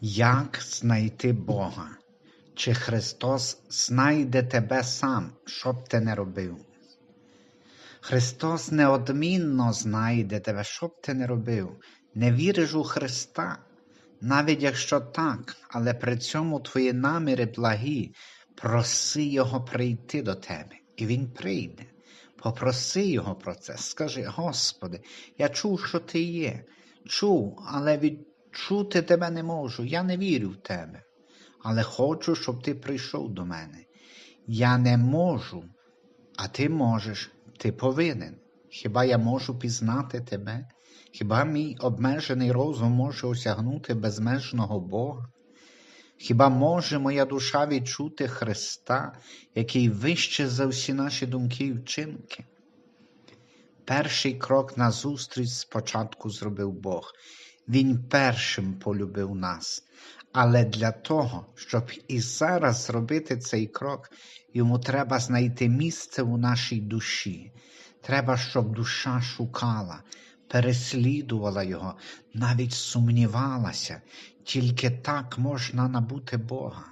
Як знайти Бога? Чи Христос знайде тебе сам, що б ти не робив? Христос неодмінно знайде тебе, що б ти не робив. Не віриш у Христа, навіть якщо так, але при цьому твої наміри благі, проси Його прийти до тебе, і Він прийде. Попроси Його про це. Скажи, Господи, я чув, що Ти є. Чув, але відчути тебе не можу. Я не вірю в тебе. Але хочу, щоб ти прийшов до мене. Я не можу, а ти можеш, ти повинен. Хіба я можу пізнати тебе? Хіба мій обмежений розум може осягнути безмежного Бога? Хіба може моя душа відчути Христа, який вище за всі наші думки і вчинки? Перший крок назустріч спочатку зробив Бог. Він першим полюбив нас. Але для того, щоб і зараз зробити цей крок, йому треба знайти місце у нашій душі. Треба, щоб душа шукала, переслідувала його, навіть сумнівалася. Тільки так можна набути Бога.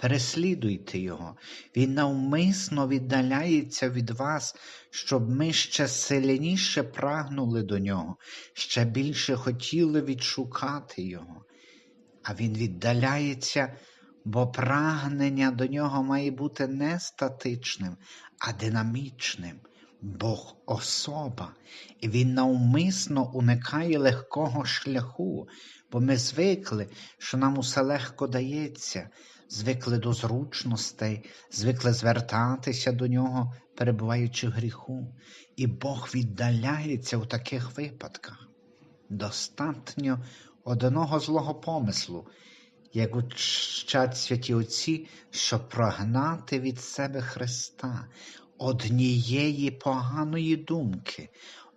Переслідуйте Його, Він навмисно віддаляється від вас, щоб ми ще сильніше прагнули до Нього, ще більше хотіли відшукати Його. А Він віддаляється, бо прагнення до нього має бути не статичним, а динамічним. Бог особа, і Він навмисно уникає легкого шляху, бо ми звикли, що нам усе легко дається, звикли до зручностей, звикли звертатися до нього, перебуваючи в гріху. І Бог віддаляється у таких випадках. Достатньо одного злого помислу, як учать святі Отці, щоб прогнати від себе Христа, однієї поганої думки,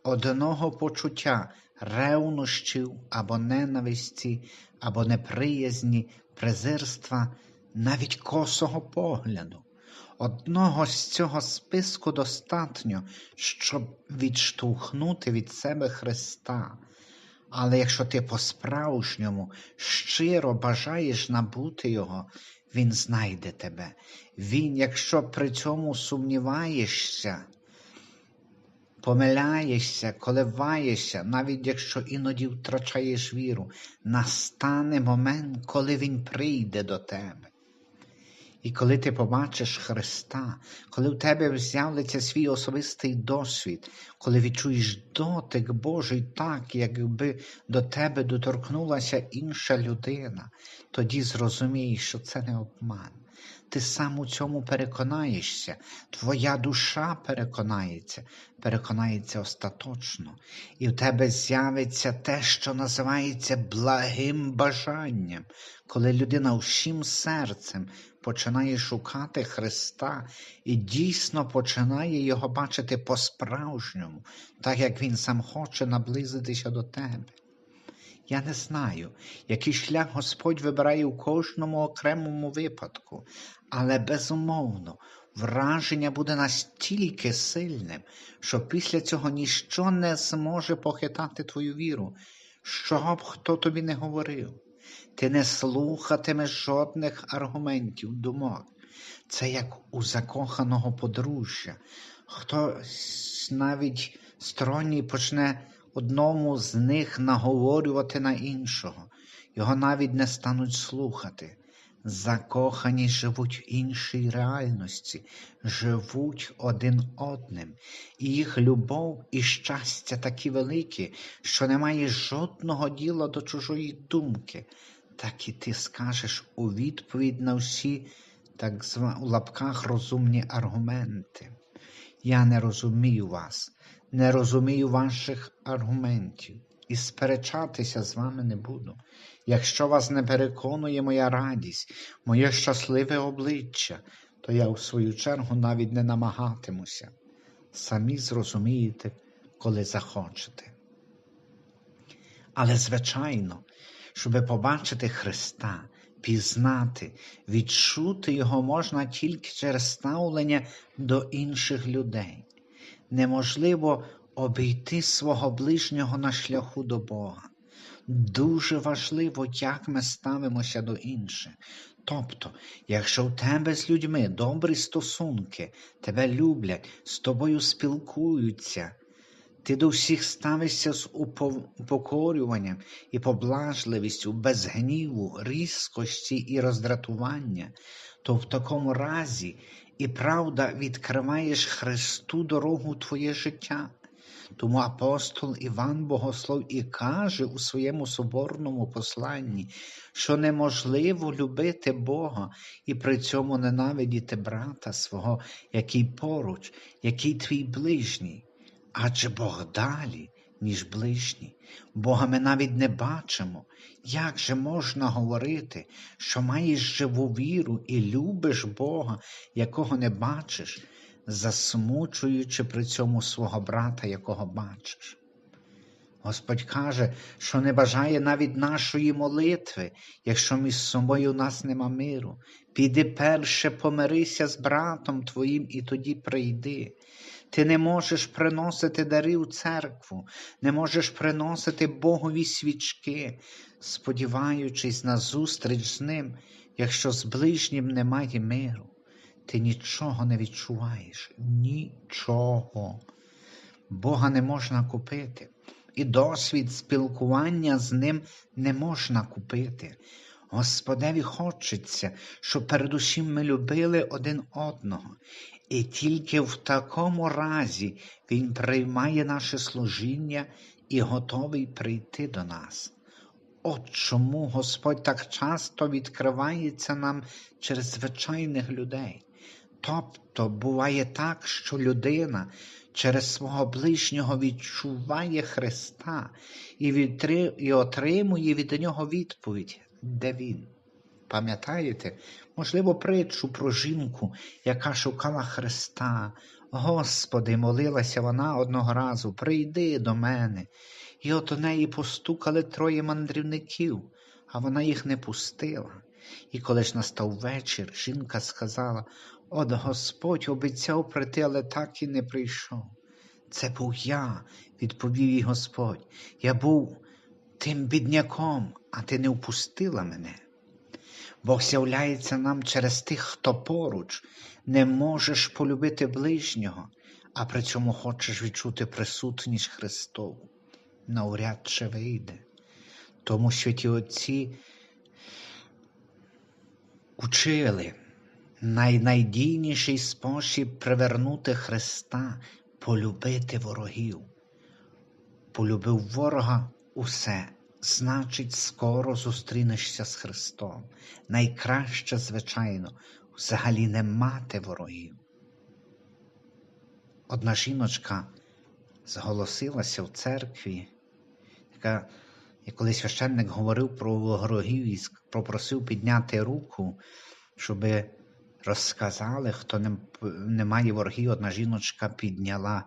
одного почуття ревнощів або ненависті, або неприязні, презирства, навіть косого погляду. Одного з цього списку достатньо, щоб відштовхнути від себе Христа. Але якщо ти по-справжньому щиро бажаєш набути Його, Він знайде тебе. Він, якщо при цьому сумніваєшся, помиляєшся, коливаєшся, навіть якщо іноді втрачаєш віру, настане момент, коли Він прийде до тебе. І коли ти побачиш Христа, коли в тебе з'явиться свій особистий досвід, коли відчуєш дотик Божий так, якби до тебе доторкнулася інша людина, тоді зрозумієш, що це не обман. Ти сам у цьому переконаєшся, твоя душа переконається, переконається остаточно, і в тебе з'явиться те, що називається благим бажанням, коли людина всім серцем починає шукати Христа і дійсно починає його бачити по-справжньому, так як Він сам хоче наблизитися до тебе. Я не знаю, який шлях Господь вибирає у кожному окремому випадку, але безумовно враження буде настільки сильним, що після цього ніщо не зможе похитати твою віру, що б хто тобі не говорив. Ти не слухатимеш жодних аргументів, думок. Це як у закоханого подружжя. Хтось навіть сторонній почне одному з них наговорювати на іншого, його навіть не стануть слухати. Закохані живуть в іншій реальності, живуть один одним, і їх любов і щастя такі великі, що немає жодного діла до чужої думки. Так і ти скажеш у відповідь на всі так звані у лапках розумні аргументи. Я не розумію вас, не розумію ваших аргументів і сперечатися з вами не буду. Якщо вас не переконує моя радість, моє щасливе обличчя, то я у свою чергу навіть не намагатимуся. Самі зрозумієте, коли захочете. Але, звичайно, щоби побачити Христа, пізнати, відчути Його можна тільки через ставлення до інших людей. Неможливо обійти свого ближнього на шляху до Бога. Дуже важливо, як ми ставимося до інших. Тобто, якщо в тебе з людьми добрі стосунки, тебе люблять, з тобою спілкуються, ти до всіх ставишся з упокорюванням і поблажливістю, без гніву, різкості і роздратування, то в такому разі і правда відкриваєш Христу дорогу твоє життя. Тому апостол Іван Богослов і каже у своєму соборному посланні, що неможливо любити Бога і при цьому ненавидіти брата свого, який поруч, який твій ближній. Адже Бог далі, ніж ближній. Бога ми навіть не бачимо. Як же можна говорити, що маєш живу віру і любиш Бога, якого не бачиш, засмучуючи при цьому свого брата, якого бачиш? Господь каже, що не бажає навіть нашої молитви, якщо між собою у нас нема миру. Піди перше помирися з братом твоїм і тоді прийди. Ти не можеш приносити дари у церкву, не можеш приносити Богові свічки, сподіваючись на зустріч з ним, якщо з ближнім немає миру. Ти нічого не відчуваєш, нічого. Бога не можна купити, і досвід спілкування з ним не можна купити. Господеві хочеться, щоб передусім ми любили один одного, і тільки в такому разі Він приймає наше служіння і готовий прийти до нас. От чому Господь так часто відкривається нам через звичайних людей. Тобто буває так, що людина через свого ближнього відчуває Христа і, отримує від нього відповідь, де Він. Пам'ятаєте, можливо, притчу про жінку, яка шукала Христа. Господи, молилася вона одного разу, прийди до мене. І от у неї постукали троє мандрівників, а вона їх не пустила. І коли ж настав вечір, жінка сказала От Господь обіцяв прийти, але так і не прийшов. Це був я, відповів їй Господь. Я був тим бідняком, а ти не впустила мене. Бог з'являється нам через тих, хто поруч, не можеш полюбити ближнього, а при цьому хочеш відчути присутність Христову. Навряд чи вийде. Тому що ті отці учили найнайдійніший спосіб привернути Христа, полюбити ворогів. Полюбив ворога усе значить, скоро зустрінешся з Христом. Найкраще, звичайно, взагалі не мати ворогів. Одна жіночка зголосилася в церкві, яка, і коли священник говорив про ворогів і попросив підняти руку, щоб розказали, хто не, не має ворогів, одна жіночка підняла.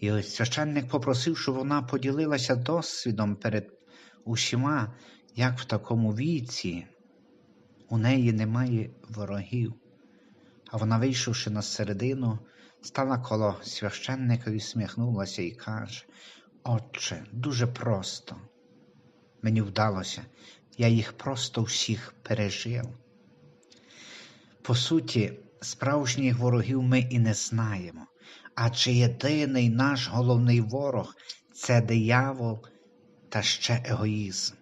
І ось священник попросив, щоб вона поділилася досвідом перед усіма, як в такому віці, у неї немає ворогів. А вона, вийшовши на середину, стала коло священника і сміхнулася і каже: Отче, дуже просто. Мені вдалося, я їх просто всіх пережив. По суті, справжніх ворогів ми і не знаємо, адже єдиний наш головний ворог це диявол та ще егоїзм.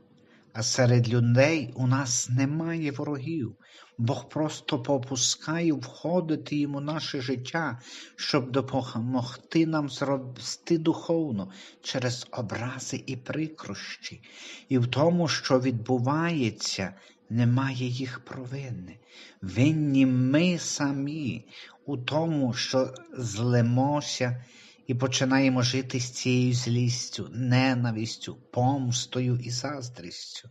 А серед людей у нас немає ворогів. Бог просто попускає входити йому наше життя, щоб допомогти нам зрости духовно через образи і прикрощі. І в тому, що відбувається, немає їх провини. Винні ми самі у тому, що злимося і починаємо жити з цією злістю, ненавистю, помстою і заздрістю.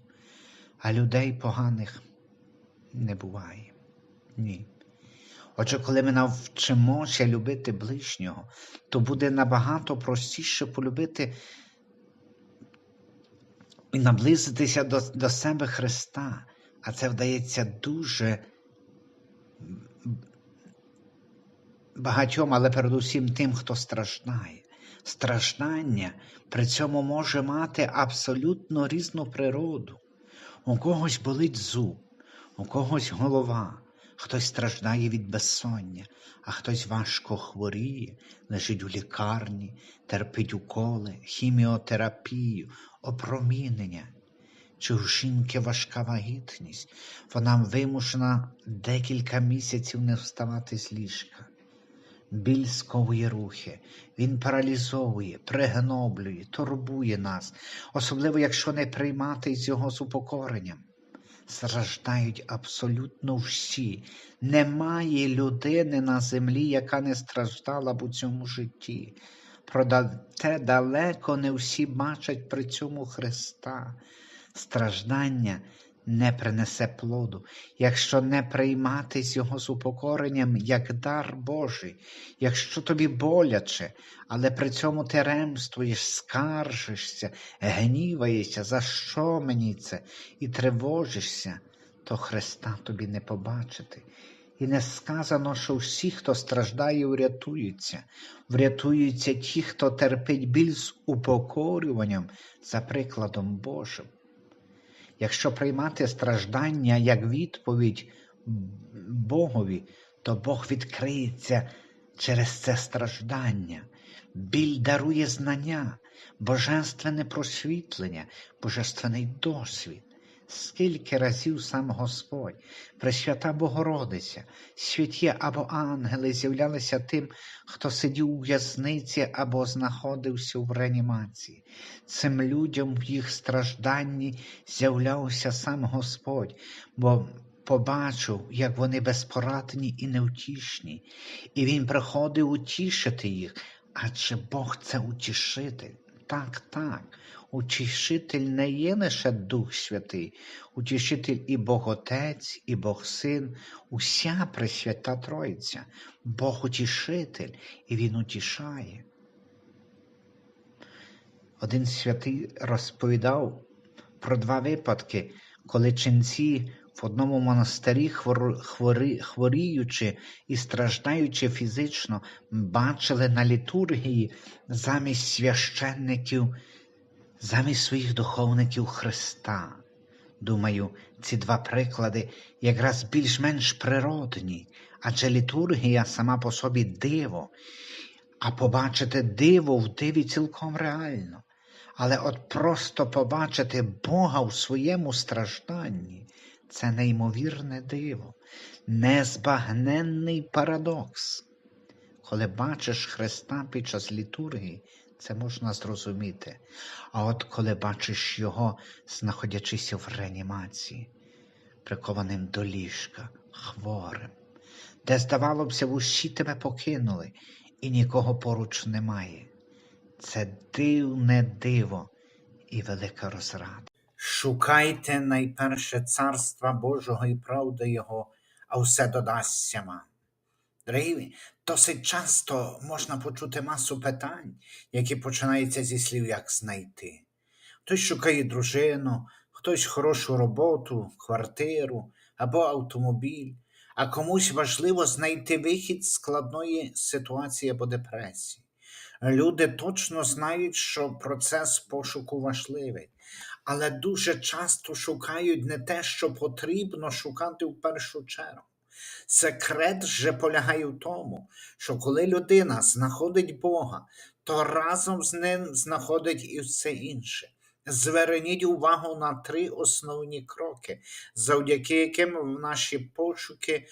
А людей поганих не буває. Ні. Отже, коли ми навчимося любити ближнього, то буде набагато простіше полюбити і наблизитися до, до себе Христа. А це вдається дуже багатьом, але передусім тим, хто страждає. Страждання при цьому може мати абсолютно різну природу. У когось болить зуб, у когось голова, хтось страждає від безсоння, а хтось важко хворіє, лежить у лікарні, терпить уколи, хіміотерапію, опромінення. Чи у жінки важка вагітність, вона вимушена декілька місяців не вставати з ліжка. Біль сковує рухи, він паралізовує, пригноблює, турбує нас, особливо якщо не приймати з його з упокоренням. Страждають абсолютно всі. Немає людини на землі, яка не страждала б у цьому житті. Проте далеко не всі бачать при цьому Христа. Страждання не принесе плоду, якщо не прийматись його з упокоренням як дар Божий, якщо тобі боляче, але при цьому ти ремствуєш, скаржишся, гніваєшся, за що мені це, і тривожишся, то Христа тобі не побачити. І не сказано, що всі, хто страждає, врятуються. Врятуються ті, хто терпить біль з упокорюванням за прикладом Божим. Якщо приймати страждання як відповідь Богові, то Бог відкриється через це страждання. Біль дарує знання, божественне просвітлення, божественний досвід. Скільки разів сам Господь, Пресвята Богородиця, святі або ангели з'являлися тим, хто сидів у в'язниці або знаходився в реанімації. Цим людям в їх стражданні з'являвся сам Господь, бо побачив, як вони безпорадні і невтішні, і Він приходив утішити їх, адже Бог це утішитель. Так, так, утішитель не є лише Дух Святий, утішитель і Бог Отець, і Бог Син, уся Пресвята Тройця, Бог утішитель, і Він утішає. Один святий розповідав про два випадки, коли ченці в одному монастирі, хвор- хвори- хворіючи і страждаючи фізично, бачили на літургії замість священників, замість своїх духовників Христа. Думаю, ці два приклади якраз більш-менш природні, адже літургія сама по собі диво, а побачити диво в диві цілком реально. Але от просто побачити Бога в своєму стражданні це неймовірне диво, незбагненний парадокс. Коли бачиш Христа під час літургії, це можна зрозуміти. А от коли бачиш Його, знаходячися в реанімації, прикованим до ліжка, хворим, де, здавалося усі тебе покинули, і нікого поруч немає. Це дивне диво і велика розрада. Шукайте найперше царства Божого і правди Його, а все додасться вам. Дорогі, досить часто можна почути масу питань, які починаються зі слів як знайти. Хтось шукає дружину, хтось хорошу роботу, квартиру або автомобіль, а комусь важливо знайти вихід з складної ситуації або депресії. Люди точно знають, що процес пошуку важливий, але дуже часто шукають не те, що потрібно шукати в першу чергу. Секрет же полягає в тому, що коли людина знаходить Бога, то разом з ним знаходить і все інше. Зверніть увагу на три основні кроки, завдяки яким в наші пошуки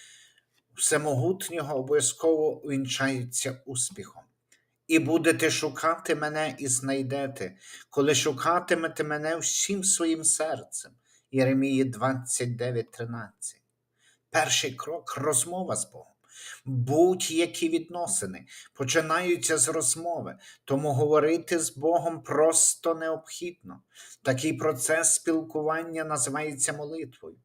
всемогутнього обов'язково вінчаються успіхом. І будете шукати мене і знайдете, коли шукатимете мене всім своїм серцем. Єремії 29.13. Перший крок розмова з Богом. Будь-які відносини починаються з розмови, тому говорити з Богом просто необхідно. Такий процес спілкування називається молитвою.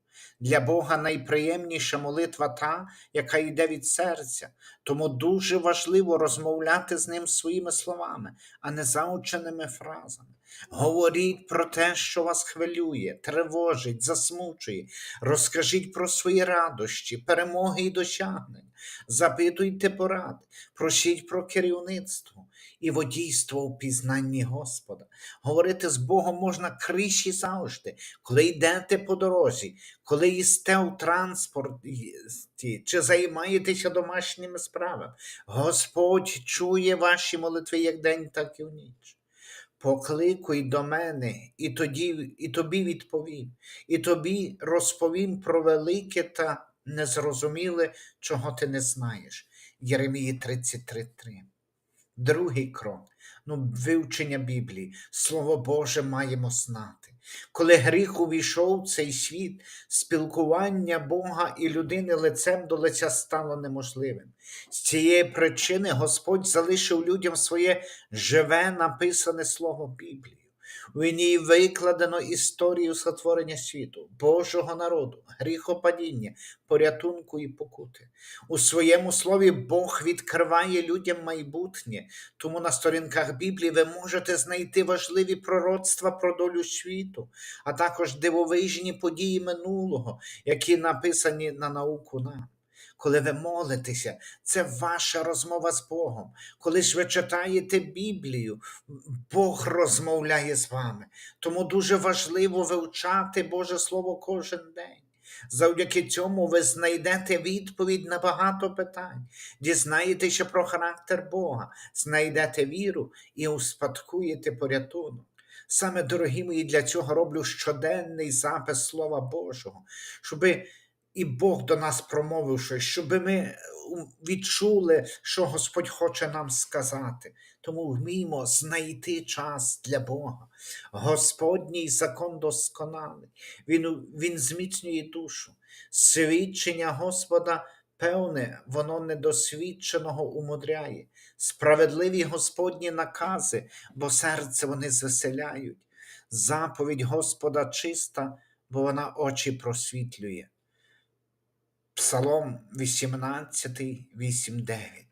Для Бога найприємніша молитва та, яка йде від серця, тому дуже важливо розмовляти з ним своїми словами, а не заученими фразами. Говоріть про те, що вас хвилює, тривожить, засмучує. Розкажіть про свої радощі, перемоги і досягнення. Запитуйте порад, просіть про керівництво і водійство у пізнанні Господа. Говорити з Богом можна криші завжди, коли йдете по дорозі, коли їсте у транспорті чи займаєтеся домашніми справами. Господь чує ваші молитви як день, так і в ніч. Покликуй до мене, і тоді і тобі відповім, і тобі розповім про велике та незрозуміле, чого ти не знаєш. Єремії 33.3. Другий крок ну, вивчення Біблії. Слово Боже маємо знати. Коли гріх увійшов в цей світ, спілкування Бога і людини лицем до лиця стало неможливим. З цієї причини Господь залишив людям своє живе написане слово Біблію. У ній викладено історію сотворення світу, Божого народу, гріхопадіння, порятунку і покути. У своєму слові Бог відкриває людям майбутнє, тому на сторінках Біблії ви можете знайти важливі пророцтва про долю світу, а також дивовижні події минулого, які написані на науку нам. Коли ви молитеся, це ваша розмова з Богом. Коли ж ви читаєте Біблію, Бог розмовляє з вами. Тому дуже важливо вивчати Боже Слово кожен день. Завдяки цьому ви знайдете відповідь на багато питань, дізнаєтеся про характер Бога, знайдете віру і успадкуєте порятунок. Саме, дорогі мої, для цього роблю щоденний запис Слова Божого, щоби і Бог до нас промовив щось, щоб ми відчули, що Господь хоче нам сказати. Тому вміємо знайти час для Бога. Господній закон досконалий, Він, він зміцнює душу. Свідчення Господа певне, воно недосвідченого умудряє. Справедливі Господні накази, бо серце вони звеселяють. Заповідь Господа чиста, бо вона очі просвітлює. Псалом 18, 8, 9.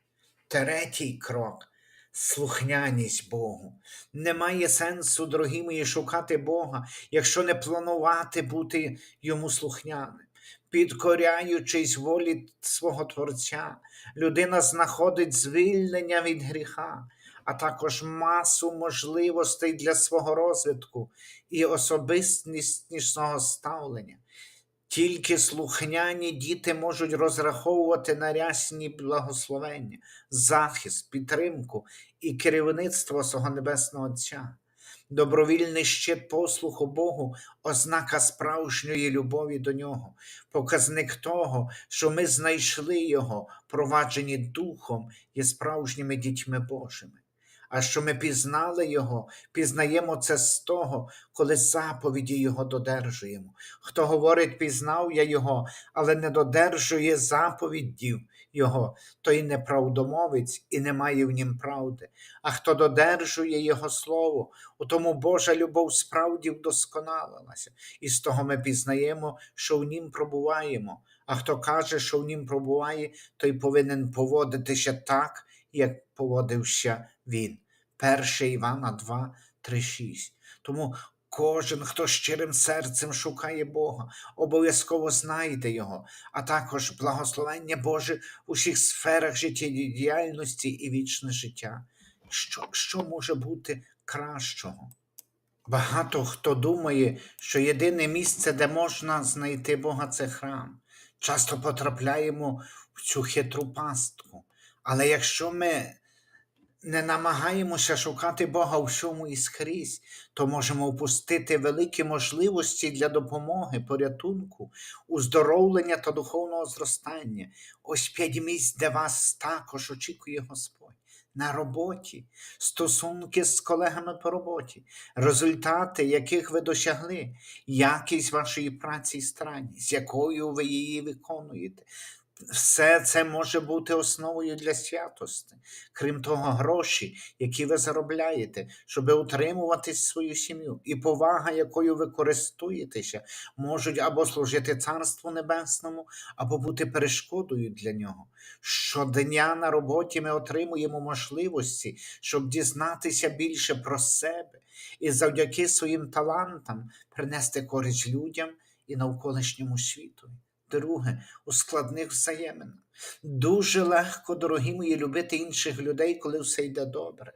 Третій крок слухняність Богу. Немає сенсу, дорогі мої, шукати Бога, якщо не планувати бути йому слухняним. Підкоряючись волі свого Творця, людина знаходить звільнення від гріха, а також масу можливостей для свого розвитку і особистісного ставлення. Тільки слухняні діти можуть розраховувати на рясні благословення, захист, підтримку і керівництво свого Небесного Отця. Добровільний щит послуху Богу, ознака справжньої любові до Нього, показник того, що ми знайшли Його, проваджені Духом, є справжніми дітьми Божими. А що ми пізнали Його, пізнаємо це з того, коли заповіді Його додержуємо. Хто говорить, пізнав я Його, але не додержує заповіддів Його, той неправдомовець і не має в нім правди. А хто додержує Його Слово, у тому Божа любов справді вдосконалилася, і з того ми пізнаємо, що в нім пробуваємо. А хто каже, що в нім пробуває, той повинен поводитися так, як поводився він. 1 Івана 2, 3, 6. Тому кожен, хто щирим серцем шукає Бога, обов'язково знайде Його, а також благословення Боже в усіх сферах життєдіяльності і вічне життя. Що, Що може бути кращого? Багато хто думає, що єдине місце, де можна знайти Бога, це храм. Часто потрапляємо в цю хитру пастку. Але якщо ми не намагаємося шукати Бога всьому і скрізь, то можемо впустити великі можливості для допомоги, порятунку, уздоровлення та духовного зростання. Ось п'ять місць, де вас також очікує Господь. На роботі, стосунки з колегами по роботі, результати, яких ви досягли, якість вашої праці і старання, з якою ви її виконуєте, Все це може бути основою для святости. Крім того, гроші, які ви заробляєте, щоб утримувати свою сім'ю, і повага, якою ви користуєтеся, можуть або служити Царству Небесному, або бути перешкодою для нього. Щодня на роботі ми отримуємо можливості, щоб дізнатися більше про себе і завдяки своїм талантам принести користь людям і навколишньому світу. Друге, у складних взаєминах. Дуже легко, дорогі мої, любити інших людей, коли все йде добре.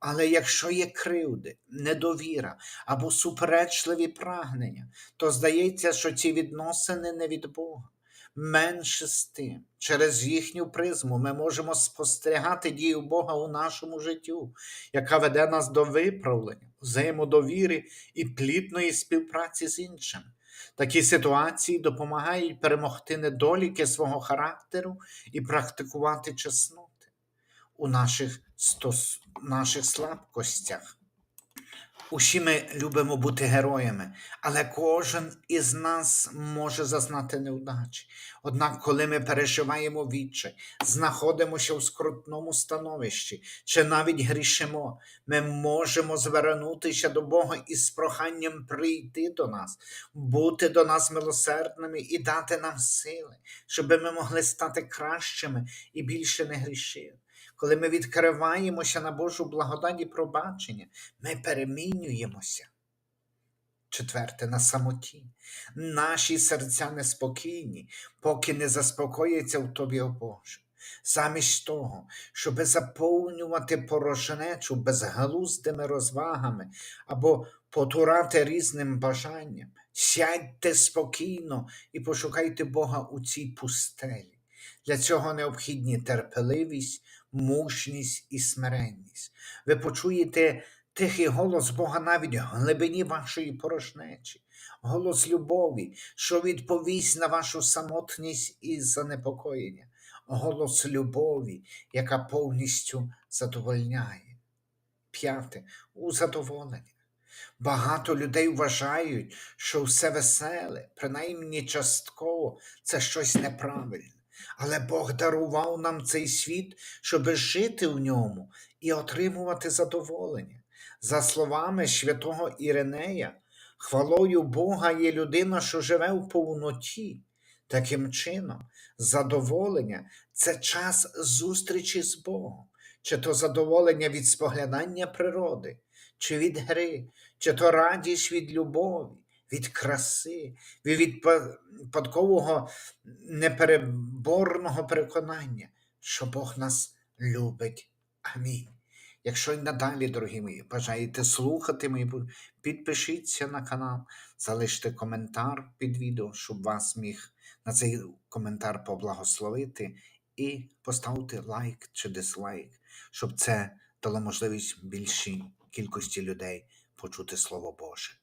Але якщо є кривди, недовіра або суперечливі прагнення, то здається, що ці відносини не від Бога. Менше з тим, через їхню призму ми можемо спостерігати дію Бога у нашому життю, яка веде нас до виправлення, взаємодовіри і плідної співпраці з іншими. Такі ситуації допомагають перемогти недоліки свого характеру і практикувати чесноти у наших, стос... наших слабкостях. Усі ми любимо бути героями, але кожен із нас може зазнати невдачі. Однак, коли ми переживаємо відчай, знаходимося в скрутному становищі чи навіть грішимо, ми можемо звернутися до Бога із проханням прийти до нас, бути до нас милосердними і дати нам сили, щоб ми могли стати кращими і більше не грішили. Коли ми відкриваємося на Божу благодать і пробачення, ми перемінюємося. Четверте, на самоті. Наші серця неспокійні, поки не заспокоїться в тобі, о Боже. Замість того, щоб заповнювати порожнечу безглуздими розвагами або потурати різним бажанням, сядьте спокійно і пошукайте Бога у цій пустелі. Для цього необхідні терпеливість, мужність і смиренність. Ви почуєте тихий голос Бога навіть в глибині вашої порожнечі, голос любові, що відповість на вашу самотність і занепокоєння, голос любові, яка повністю задовольняє. П'яте у задоволення. Багато людей вважають, що все веселе, принаймні частково, це щось неправильне. Але Бог дарував нам цей світ, щоб жити в ньому і отримувати задоволення. За словами святого Іринея, хвалою Бога є людина, що живе в повноті. Таким чином, задоволення це час зустрічі з Богом, чи то задоволення від споглядання природи, чи від гри, чи то радість від любові, від краси, від випадкового непереборного переконання, що Бог нас любить. Амінь. Якщо й надалі, дорогі мої, бажаєте слухати мої, підпишіться на канал, залиште коментар під відео, щоб вас міг на цей коментар поблагословити, і поставте лайк чи дизлайк, щоб це дало можливість більшій кількості людей почути Слово Боже.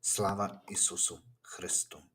Слава Ісусу Христу!